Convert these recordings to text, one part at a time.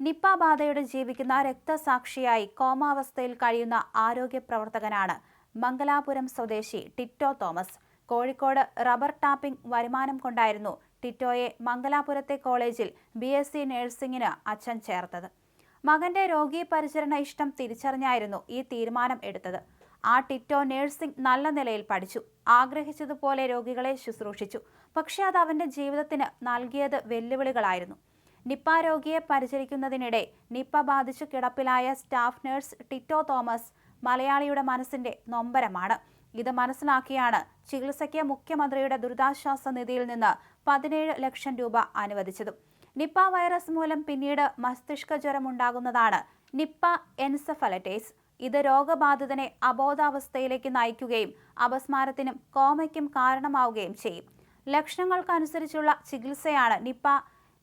Nipah ബാധയോടെ ജീവിക്കുന്ന രക്തസാക്ഷിയായി കോമാവസ്ഥയിൽ കഴിയുന്ന ആരോഗ്യ പ്രവർത്തകനാണ് മംഗലാപുരം സ്വദേശി ടിറ്റോ തോമസ്. കോഴിക്കോട് റബ്ബർ ടാപ്പിംഗ് വരുമാനം കൊണ്ടായിരുന്നു ടിറ്റോയെ മംഗലാപുരത്തെ കോളേജിൽ ബി എസ് സി നഴ്സിംഗിന് അച്ഛൻ ചേർത്തത്. മകന്റെ രോഗീ പരിചരണ ഇഷ്ടം തിരിച്ചറിഞ്ഞായിരുന്നു ഈ തീരുമാനം എടുത്തത്. ആ ടിറ്റോ നഴ്സിംഗ് നല്ല നിലയിൽ പഠിച്ചു. ആഗ്രഹിച്ചതുപോലെ രോഗികളെ ശുശ്രൂഷിച്ചു. പക്ഷേ അത് അവന്റെ ജീവിതത്തിന് നൽകിയത് വെല്ലുവിളികളായിരുന്നു. നിപ്പ രോഗിയെ പരിചരിക്കുന്നതിനിടെ നിപ്പ ബാധിച്ചു കിടപ്പിലായ സ്റ്റാഫ് നഴ്സ് ടിറ്റോ തോമസ് മലയാളിയുടെ മനസ്സിന്റെ നൊമ്പരമാണ്. ഇത് മനസ്സിലാക്കിയാണ് ചികിത്സയ്ക്ക് മുഖ്യമന്ത്രിയുടെ ദുരിതാശ്വാസ നിധിയിൽ നിന്ന് പതിനേഴ് ലക്ഷം രൂപ അനുവദിച്ചതും. നിപ്പ വൈറസ് മൂലം പിന്നീട് മസ്തിഷ്ക ജ്വരം ഉണ്ടാകുന്നതാണ് നിപ്പ എൻസഫലറ്റൈസ്. ഇത് രോഗബാധിതനെ അബോധാവസ്ഥയിലേക്ക് നയിക്കുകയും അപസ്മാരത്തിനും കോമയ്ക്കും കാരണമാവുകയും ചെയ്യും. ലക്ഷണങ്ങൾക്കനുസരിച്ചുള്ള ചികിത്സയാണ് നിപ്പ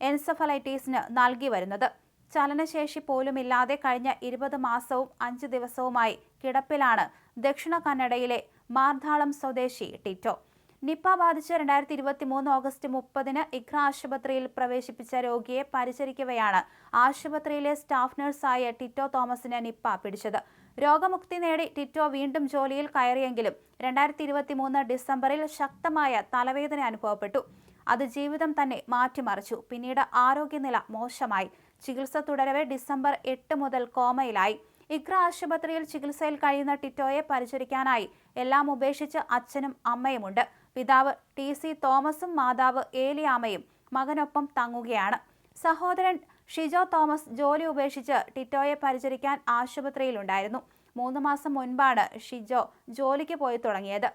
എൻസഫലൈറ്റീസിന് നൽകി വരുന്നത്. ചലനശേഷി പോലുമില്ലാതെ കഴിഞ്ഞ ഇരുപത് മാസവും അഞ്ച് ദിവസവുമായി കിടപ്പിലാണ് ദക്ഷിണ കന്നഡയിലെ മാർധാളം സ്വദേശി ടിറ്റോ. നിപ്പ ബാധിച്ച് രണ്ടായിരത്തി ഇരുപത്തി മൂന്ന് ഓഗസ്റ്റ് മുപ്പതിന് ഇഖ്ര ആശുപത്രിയിൽ പ്രവേശിപ്പിച്ച രോഗിയെ പരിചരിക്കവെയാണ് ആശുപത്രിയിലെ സ്റ്റാഫ് നഴ്സായ ടിറ്റോ തോമസിന് നിപ്പ പിടിച്ചത്. രോഗമുക്തി നേടി ടിറ്റോ വീണ്ടും ജോലിയിൽ കയറിയെങ്കിലും രണ്ടായിരത്തി ഇരുപത്തി മൂന്ന് ഡിസംബറിൽ ശക്തമായ തലവേദന അനുഭവപ്പെട്ടു. അത് ജീവിതം തന്നെ മാറ്റിമറിച്ചു. പിന്നീട് ആരോഗ്യനില മോശമായി. ചികിത്സ തുടരവെ ഡിസംബർ എട്ട് മുതൽ കോമയിലായി. ഇക്ര ആശുപത്രിയിൽ ചികിത്സയിൽ കഴിയുന്ന ടിറ്റോയെ പരിചരിക്കാനായി എല്ലാം ഉപേക്ഷിച്ച് അച്ഛനും അമ്മയുമുണ്ട്. പിതാവ് ടി സി തോമസും മാതാവ് ഏലിയാമ്മയും മകനൊപ്പം തങ്ങുകയാണ്. സഹോദരൻ ഷിജോ തോമസ് ജോലി ഉപേക്ഷിച്ച് ടിറ്റോയെ പരിചരിക്കാൻ ആശുപത്രിയിലുണ്ടായിരുന്നു. മൂന്ന് മാസം മുൻപാണ് ഷിജോ ജോലിക്ക് പോയി തുടങ്ങിയത്.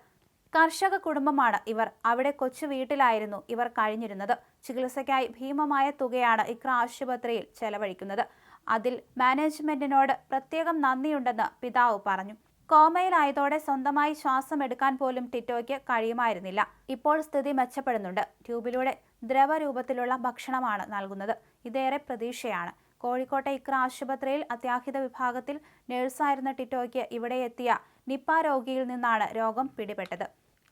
കർഷക കുടുംബമാണ് ഇവർ. അവിടെ കൊച്ചു വീട്ടിലായിരുന്നു ഇവർ കഴിഞ്ഞിരുന്നത്. ചികിത്സയ്ക്കായി ഭീമമായ തുകയാണ് ഇക്ര ആശുപത്രിയിൽ ചെലവഴിക്കുന്നത്. അതിൽ മാനേജ്മെന്റിനോട് പ്രത്യേകം നന്ദിയുണ്ടെന്ന് പിതാവ് പറഞ്ഞു. കോമയിലായതോടെ സ്വന്തമായി ശ്വാസം എടുക്കാൻ പോലും ടിറ്റോയ്ക്ക് കഴിയുമായിരുന്നില്ല. ഇപ്പോൾ സ്ഥിതി മെച്ചപ്പെടുന്നുണ്ട്. ട്യൂബിലൂടെ ദ്രവരൂപത്തിലുള്ള ഭക്ഷണമാണ് നൽകുന്നത്. ഇതേറെ പ്രതീക്ഷയാണ്. കോഴിക്കോട്ടെ ഇക്ര ആശുപത്രിയിൽ അത്യാഹിത വിഭാഗത്തിൽ നഴ്സായിരുന്ന ടിറ്റോയ്ക്ക് ഇവിടെ എത്തിയ നിപ്പ രോഗിയിൽ നിന്നാണ് രോഗം പിടിപെട്ടത്.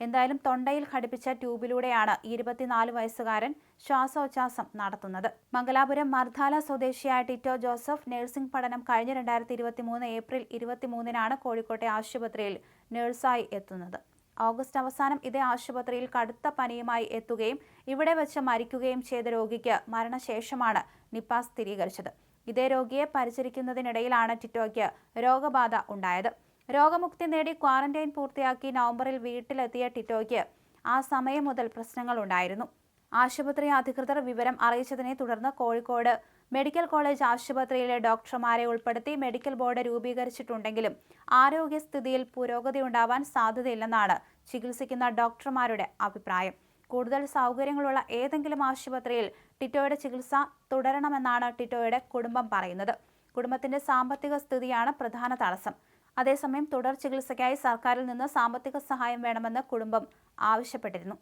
എന്തായാലും തൊണ്ടയിൽ ഘടിപ്പിച്ച ട്യൂബിലൂടെയാണ് ഇരുപത്തിനാല് വയസ്സുകാരൻ ശ്വാസോച്ഛ്വാസം നടത്തുന്നത്. മംഗലാപുരം മർധാല സ്വദേശിയായ ടിറ്റോ ജോസഫ് നഴ്സിംഗ് പഠനം കഴിഞ്ഞ രണ്ടായിരത്തി ഇരുപത്തി മൂന്ന് ഏപ്രിൽ ഇരുപത്തിമൂന്നിനാണ് കോഴിക്കോട്ടെ ആശുപത്രിയിൽ നഴ്സായി എത്തുന്നത്. ഓഗസ്റ്റ് അവസാനം ഇതേ ആശുപത്രിയിൽ കടുത്ത പനിയുമായി എത്തുകയും ഇവിടെ വെച്ച് മരിക്കുകയും ചെയ്ത രോഗിക്ക് മരണശേഷമാണ് നിപ്പ സ്ഥിരീകരിച്ചത്. ഇതേ രോഗിയെ പരിചരിക്കുന്നതിനിടയിലാണ് ടിറ്റോയ്ക്ക് രോഗബാധ ഉണ്ടായത്. രോഗമുക്തി നേടി ക്വാറന്റൈൻ പൂർത്തിയാക്കി നവംബറിൽ വീട്ടിലെത്തിയ ടിറ്റോയ്ക്ക് ആ സമയം മുതൽ പ്രശ്നങ്ങളുണ്ടായിരുന്നു ആശുപത്രി അധികൃതർ വിവരം അറിയിച്ചതിനെ തുടർന്ന് കോഴിക്കോട് മെഡിക്കൽ കോളേജ് ആശുപത്രിയിലെ ഡോക്ടർമാരെ ഉൾപ്പെടുത്തി മെഡിക്കൽ ബോർഡ് രൂപീകരിച്ചിട്ടുണ്ടെങ്കിലും ആരോഗ്യസ്ഥിതിയിൽ പുരോഗതി ഉണ്ടാവാൻ സാധ്യതയില്ലെന്നാണ് ചികിത്സിക്കുന്ന ഡോക്ടർമാരുടെ അഭിപ്രായം. കൂടുതൽ സൗകര്യങ്ങളുള്ള ഏതെങ്കിലും ആശുപത്രിയിൽ ടിറ്റോയുടെ ചികിത്സ തുടരണമെന്നാണ് ടിറ്റോയുടെ കുടുംബം പറയുന്നത്. കുടുംബത്തിന്റെ സാമ്പത്തിക സ്ഥിതിയാണ് പ്രധാന തടസ്സം. അതേസമയം തുടർ ചികിത്സയ്ക്കായി സർക്കാരിൽ നിന്ന് സാമ്പത്തിക സഹായം വേണമെന്ന് കുടുംബം ആവശ്യപ്പെട്ടിരുന്നു